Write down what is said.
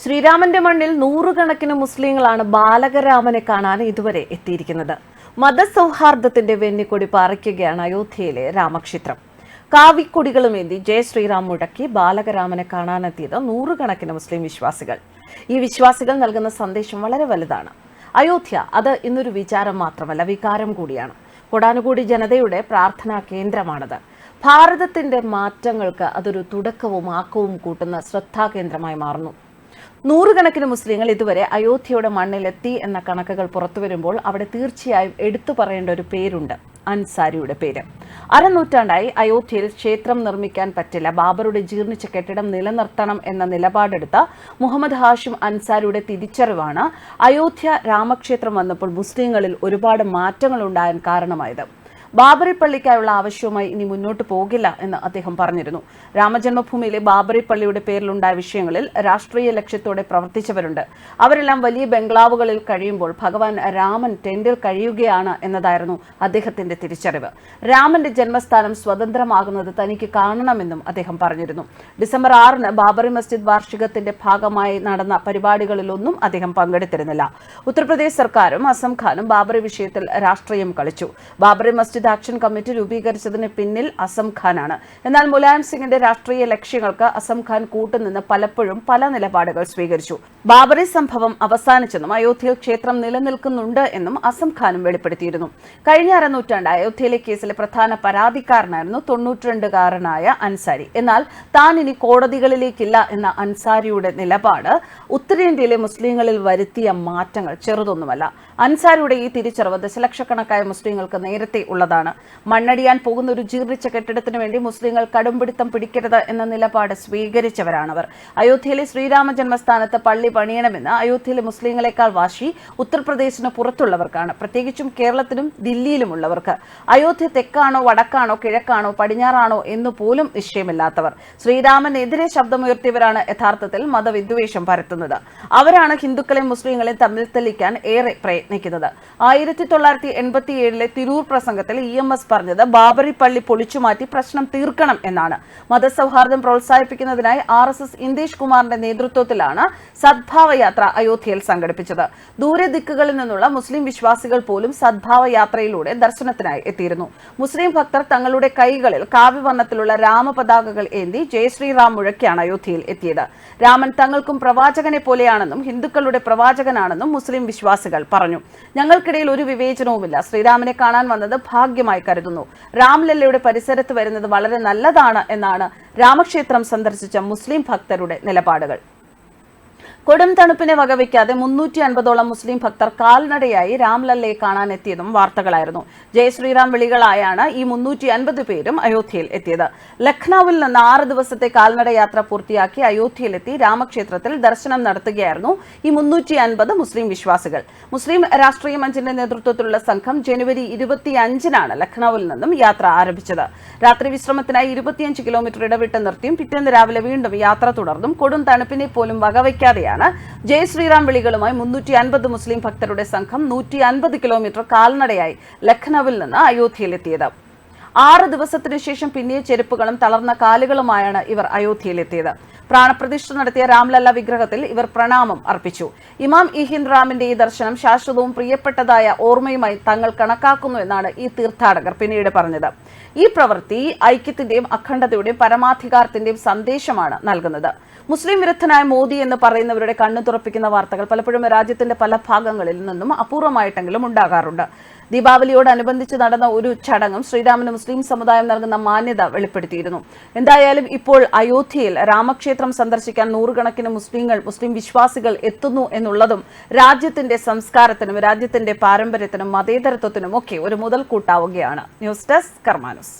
ശ്രീരാമന്റെ മണ്ണിൽ നൂറുകണക്കിന് മുസ്ലിങ്ങളാണ് ബാലകരാമനെ കാണാൻ ഇതുവരെ എത്തിയിരിക്കുന്നത്. മതസൗഹാർദ്ദത്തിന്റെ വെന്നിക്കൊടി പാറിക്കുകയാണ് അയോധ്യയിലെ രാമക്ഷേത്രം. കാവിക്കൊടികളുമേന്തി ജയ ശ്രീറാം മുഴക്കി ബാലകരാമനെ കാണാനെത്തിയത് നൂറുകണക്കിന് മുസ്ലിം വിശ്വാസികൾ. ഈ വിശ്വാസികൾ നൽകുന്ന സന്ദേശം വളരെ വലുതാണ്. അയോധ്യ അത് ഇന്നൊരു വിചാരം മാത്രമല്ല വികാരം കൂടിയാണ്. കൊടാനുകൂടി ജനതയുടെ പ്രാർത്ഥനാ കേന്ദ്രമാണത്. ഭാരതത്തിന്റെ മാറ്റങ്ങൾക്ക് അതൊരു തുടക്കവും ആക്കവും കൂട്ടുന്ന ശ്രദ്ധാകേന്ദ്രമായി മാറുന്നു. നൂറുകണക്കിന് മുസ്ലിങ്ങൾ ഇതുവരെ അയോധ്യയുടെ മണ്ണിലെത്തി എന്ന കണക്കുകൾ പുറത്തു വരുമ്പോൾ അവിടെ തീർച്ചയായും എടുത്തു പറയേണ്ട ഒരു പേരുണ്ട് അൻസാരിയുടെ പേര്. അരനൂറ്റാണ്ടായി അയോധ്യയിൽ ക്ഷേത്രം നിർമ്മിക്കാൻ പറ്റില്ല. ബാബറുടെ ജീർണിച്ച കെട്ടിടം നിലനിർത്തണം എന്ന നിലപാടെടുത്ത മുഹമ്മദ് ഹാഷിം അൻസാരിയുടെ തിരിച്ചറിവാണ് അയോധ്യ രാമക്ഷേത്രം വന്നപ്പോൾ മുസ്ലിങ്ങളിൽ ഒരുപാട് മാറ്റങ്ങൾ ഉണ്ടാകാൻ കാരണമായത്. ബാബറി പള്ളിക്കായുള്ള ആവശ്യവുമായി ഇനി മുന്നോട്ട് പോകില്ല എന്ന് അദ്ദേഹം പറഞ്ഞിരുന്നു. രാമജന്മഭൂമിയിലെ ബാബറി പള്ളിയുടെ പേരിലുണ്ടായ വിഷയങ്ങളിൽ രാഷ്ട്രീയ ലക്ഷ്യത്തോടെ പ്രവർത്തിച്ചവരുണ്ട്. അവരെല്ലാം വലിയ ബംഗ്ലാവുകളിൽ കഴിയുമ്പോൾ ഭഗവാൻ രാമൻ ടെന്റിൽ കഴിയുകയാണ് എന്നതായിരുന്നു അദ്ദേഹത്തിന്റെ തിരിച്ചറിവ്. രാമന്റെ ജന്മസ്ഥാനം സ്വതന്ത്രമാകുന്നത് തനിക്ക് കാണണമെന്നും അദ്ദേഹം പറഞ്ഞിരുന്നു. ഡിസംബർ ആറിന് ബാബറി മസ്ജിദ് വാർഷികത്തിന്റെ ഭാഗമായി നടന്ന പരിപാടികളിലൊന്നും അദ്ദേഹം പങ്കെടുത്തിരുന്നില്ല. ഉത്തർപ്രദേശ് സർക്കാരും അസം ഖാനും ബാബറി വിഷയത്തിൽ രാഷ്ട്രീയം കളിച്ചു. ബാബറി മസ്ജിദ് ആക്ഷൻ കമ്മിറ്റി രൂപീകരിച്ചതിന് പിന്നിൽ അസം ഖാനാണ്. എന്നാൽ മുലായം സിംഗിന്റെ രാഷ്ട്രീയ ലക്ഷ്യങ്ങൾക്ക് അസം ഖാൻ കൂട്ടുനിന്ന് പലപ്പോഴും പല നിലപാടുകൾ സ്വീകരിച്ചു. ബാബറി സംഭവം അവസാനിച്ചെന്നും അയോധ്യയിൽ ക്ഷേത്രം നിലനിൽക്കുന്നുണ്ട് എന്നും അസം ഖാനും വെളിപ്പെടുത്തിയിരുന്നു. കഴിഞ്ഞ അരനൂറ്റാണ്ട് അയോധ്യയിലെ കേസിലെ പ്രധാന പരാതിക്കാരനായിരുന്നു തൊണ്ണൂറ്റിരണ്ടുകാരനായ അൻസാരി. എന്നാൽ താൻ ഇനി കോടതികളിലേക്കില്ല എന്ന അൻസാരിയുടെ നിലപാട് ഉത്തരേന്ത്യയിലെ മുസ്ലിങ്ങളിൽ വരുത്തിയ മാറ്റങ്ങൾ ചെറുതൊന്നുമല്ല. അൻസാരിയുടെ ഈ തിരിച്ചറിവ് ദശലക്ഷക്കണക്കായ മുസ്ലിങ്ങൾക്ക് നേരത്തെ ഉള്ളതാണ്. മണ്ണടിയാൻ പോകുന്ന ഒരു ജീർണിച്ച കെട്ടിടത്തിന് വേണ്ടി മുസ്ലിങ്ങൾ കടുംപിടുത്തം പിടിക്കരുത് എന്ന നിലപാട് സ്വീകരിച്ചവരാണവർ. അയോധ്യയിലെ ശ്രീരാമ ജന്മസ്ഥാനത്ത് പള്ളി പണിയണമെന്ന് അയോധ്യയിലെ മുസ്ലിങ്ങളെക്കാൾ വാശി ഉത്തർപ്രദേശിന് പുറത്തുള്ളവർക്കാണ്. പ്രത്യേകിച്ചും കേരളത്തിലും ദില്ലിയിലുമുള്ളവർക്ക്. അയോധ്യ തെക്കാണോ വടക്കാണോ കിഴക്കാണോ പടിഞ്ഞാറാണോ എന്നു പോലും നിശ്ചയമില്ലാത്തവർ. ശ്രീരാമനെതിരെ ശബ്ദമുയർത്തിയവരാണ് യഥാർത്ഥത്തിൽ മതവിദ്വേഷം പരത്തുന്നത്. അവരാണ് ഹിന്ദുക്കളെയും മുസ്ലിങ്ങളെയും തമ്മിൽ തെളിക്കാൻ ഏറെ പ്രയത്നിക്കുന്നത്. ആയിരത്തി തൊള്ളായിരത്തി എൺപത്തി ഏഴിലെ തിരൂർ പ്രസംഗത്തിൽ ഇ എം എസ് പറഞ്ഞത് ബാബറി പള്ളി പൊളിച്ചുമാറ്റി പ്രശ്നം തീർക്കണം എന്നാണ്. മതസൗഹാർദ്ദം പ്രോത്സാഹിപ്പിക്കുന്നതിനായി ആർ എസ് എസ് ഇന്ദേഷ് കുമാറിന്റെ നേതൃത്വത്തിലാണ് സദ്ഭാവയാത്ര അയോധ്യയിൽ സംഘടിപ്പിച്ചത്. ദൂരെ ദിക്കുകളിൽ നിന്നുള്ള മുസ്ലിം വിശ്വാസികൾ പോലും സദ്ഭാവയാത്രയിലൂടെ ദർശനത്തിനായി എത്തിയിരുന്നു. മുസ്ലിം ഭക്തർ തങ്ങളുടെ കൈകളിൽ കാവ്യവർണത്തിലുള്ള രാമപതാകകൾ ഏന്തി ജയശ്രീറാം മുഴക്കിയാണ് അയോധ്യയിൽ എത്തിയത്. രാമൻ തങ്ങൾക്കും പ്രവാചകനെ പോലെയാണെന്നും ഹിന്ദുക്കളുടെ പ്രവാചകനാണെന്നും മുസ്ലിം വിശ്വാസികൾ പറഞ്ഞു. ഞങ്ങൾക്കിടയിൽ ഒരു വിവേചനവുമില്ല. ശ്രീരാമനെ കാണാൻ വന്നത് ഭാഗ്യമായി കരുതുന്നു. രാംലല്ലയുടെ പരിസരത്ത് വരുന്നത് വളരെ നല്ലതാണ് എന്നാണ് രാമക്ഷേത്രം സന്ദർശിച്ച മുസ്ലിം ഭക്തരുടെ നിലപാടുകൾ. കൊടും തണുപ്പിനെ വകവയ്ക്കാതെ മുന്നൂറ്റി അൻപതോളം മുസ്ലിം ഭക്തർ കാൽനടയായി രാംലല്ലയെ കാണാനെത്തിയതും വാർത്തകളായിരുന്നു. ജയ ശ്രീറാം വിളികളായാണ് ഈ മുന്നൂറ്റി അൻപത് പേരും അയോധ്യയിൽ എത്തിയത്. ലഖ്നൌവിൽ നിന്ന് ആറ് ദിവസത്തെ കാൽനടയാത്ര പൂർത്തിയാക്കി അയോധ്യയിലെത്തി രാമക്ഷേത്രത്തിൽ ദർശനം നടത്തുകയായിരുന്നു ഈ മുന്നൂറ്റി അൻപത് മുസ്ലിം വിശ്വാസികൾ. മുസ്ലിം രാഷ്ട്രീയ മഞ്ചിന്റെ നേതൃത്വത്തിലുള്ള സംഘം ജനുവരി ഇരുപത്തിയഞ്ചിനാണ് ലഖ്നൌവിൽ നിന്നും യാത്ര ആരംഭിച്ചത്. രാത്രി വിശ്രമത്തിനായി ഇരുപത്തിയഞ്ച് കിലോമീറ്റർ ഇടവിട്ട് നിർത്തിയും പിറ്റേന്ന് രാവിലെ വീണ്ടും യാത്ര തുടർന്നും കൊടും തണുപ്പിനെ പോലും വകവയ്ക്കാതെയാണ് ജയ് ശ്രീറാം വിളികളുമായി മുന്നൂറ്റി അൻപത് മുസ്ലിം ഭക്തരുടെ സംഘം നൂറ്റി അൻപത് കിലോമീറ്റർ കാൽനടയായി ലഖ്നൌവിൽ നിന്ന് അയോധ്യയിലെത്തിയത്. ആറ് ദിവസത്തിനു ശേഷം പിന്നിയ ചെരുപ്പുകളും തളർന്ന കാലുകളുമായാണ് ഇവർ അയോധ്യയിലെത്തിയത്. പ്രാണപ്രതിഷ്ഠ നടത്തിയ രാംലല്ല വിഗ്രഹത്തിൽ ഇവർ പ്രണാമം അർപ്പിച്ചു. ഇമാം ഇഹിൻ റാമിന്റെ ഈ ദർശനം ശാശ്വതവും പ്രിയപ്പെട്ടതായ ഓർമ്മയുമായി തങ്ങൾ കണക്കാക്കുന്നു എന്നാണ് ഈ തീർത്ഥാടകർ പിന്നീട് പറഞ്ഞത്. ഈ പ്രവൃത്തി ഐക്യത്തിന്റെയും അഖണ്ഡതയുടെയും പരമാധികാരത്തിന്റെയും സന്ദേശമാണ് നൽകുന്നത്. മുസ്ലിം വിരുദ്ധനായ മോദി എന്ന് പറയുന്നവരുടെ കണ്ണു തുറപ്പിക്കുന്ന വാർത്തകൾ പലപ്പോഴും രാജ്യത്തിന്റെ പല ഭാഗങ്ങളിൽ നിന്നും അപൂർവമായിട്ടെങ്കിലും ഉണ്ടാകാറുണ്ട്. ദീപാവലിയോടനുബന്ധിച്ച് നടന്ന ഒരു ചടങ്ങും ശ്രീരാമന് മുസ്ലിം സമുദായം നൽകുന്ന മാന്യത വെളിപ്പെടുത്തിയിരുന്നു. എന്തായാലും ഇപ്പോൾ അയോധ്യയിൽ രാമക്ഷേത്രം സന്ദർശിക്കാൻ നൂറുകണക്കിന് മുസ്ലിങ്ങൾ മുസ്ലിം വിശ്വാസികൾ എത്തുന്നു എന്നുള്ളതും രാജ്യത്തിന്റെ സംസ്കാരത്തിനും രാജ്യത്തിന്റെ പാരമ്പര്യത്തിനും മതേതരത്വത്തിനും ഒക്കെ ഒരു മുതൽക്കൂട്ടാവുകയാണ്. News desk കർമാനുസ്.